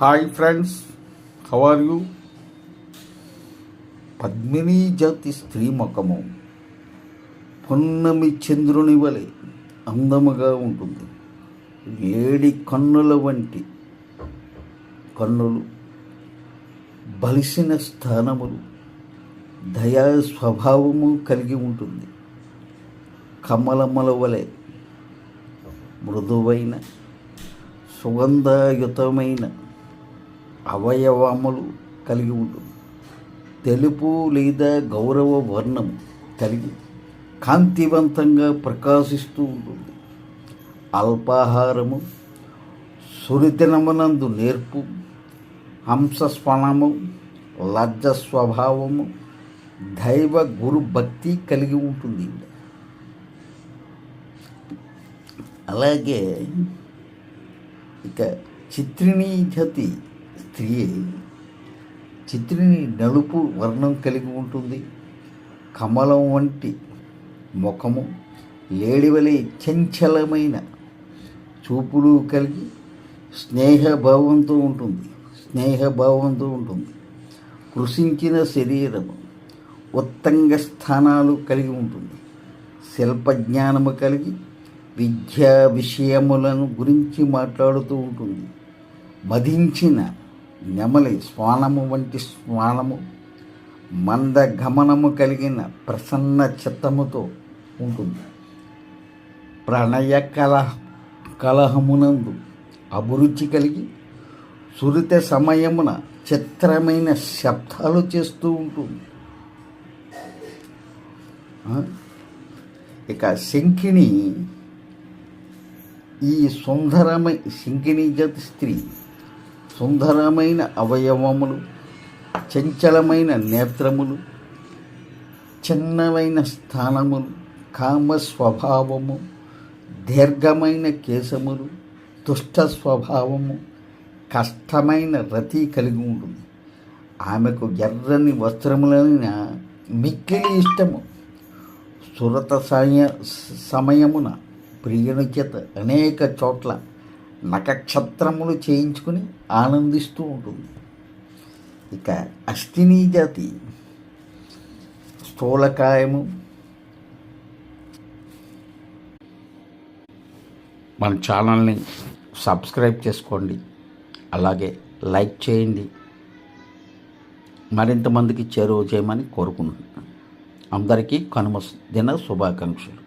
Hi friends how are you Padmini జాతి స్త్రీ ముఖము పున్నమి చంద్రుని వలె అందముగా ఉంటుంది. లేడి కన్నుల వంటి కన్నులు బలిసిన స్థానములు దయా స్వభావము కలిగి ఉంటుంది. కమలమల వలె మృదువైన సుగంధయుతమైన అవయవములు కలిగి ఉంటుంది తెలుపు లేదా గౌరవ వర్ణం కలిగి కాంతివంతంగా ప్రకాశిస్తూ ఉంటుంది అల్పాహారము సురితనమునందు నేర్పు హంసస్వనము లజ్జ స్వభావము దైవ గురు భక్తి కలిగి ఉంటుంది. అలాగే ఇక చిత్రిణీ జతి స్త్రీ చిత్రిని నలుపు వర్ణం కలిగి ఉంటుంది. కమలం వంటి ముఖము లేడివలే చంచలమైన చూపులు కలిగి స్నేహభావంతో ఉంటుంది. స్నేహభావంతో ఉంటుంది. కృషించిన శరీరము ఉత్తంగ స్థానాలు కలిగి ఉంటుంది. శిల్పజ్ఞానము కలిగి విద్యా విషయములను గురించి మాట్లాడుతూ ఉంటుంది. మధించిన నెమలి స్వానము వంటి స్వానము మంద గమనము కలిగిన ప్రసన్న చిత్తముతో ఉంటుంది. ప్రణయ కలహ కలహమునందు అభిరుచి కలిగి సురిత సమయమున చిత్రమైన శబ్దాలు చేస్తూ ఉంటుంది. ఇక శంఖిని ఈ సుందరమై శంఖిని జత స్త్రీ సుందరమైన అవయవములు చంచలమైన నేత్రములు చిన్నవైన స్థానములు కామ స్వభావము దీర్ఘమైన కేశములు దుష్ట స్వభావము కష్టమైన రతి కలిగి ఉంటుంది. ఆమెకు ఎర్రని వస్త్రములైన మిక్కిలి ఇష్టము. సురత సమయ సమయమున ప్రియుని చేత అనేక చోట్ల నక్షత్రములు చేయించుకుని ఆనందిస్తూ ఉంటుంది. ఇక అష్టినీ జాతి స్థూలకాయము. మన ఛానల్ని సబ్స్క్రైబ్ చేసుకోండి. అలాగే లైక్ చేయండి. మరింతమందికి చేరువ చేయమని కోరుకుంటున్నాను. అందరికీ కనుమ దిన శుభాకాంక్షలు.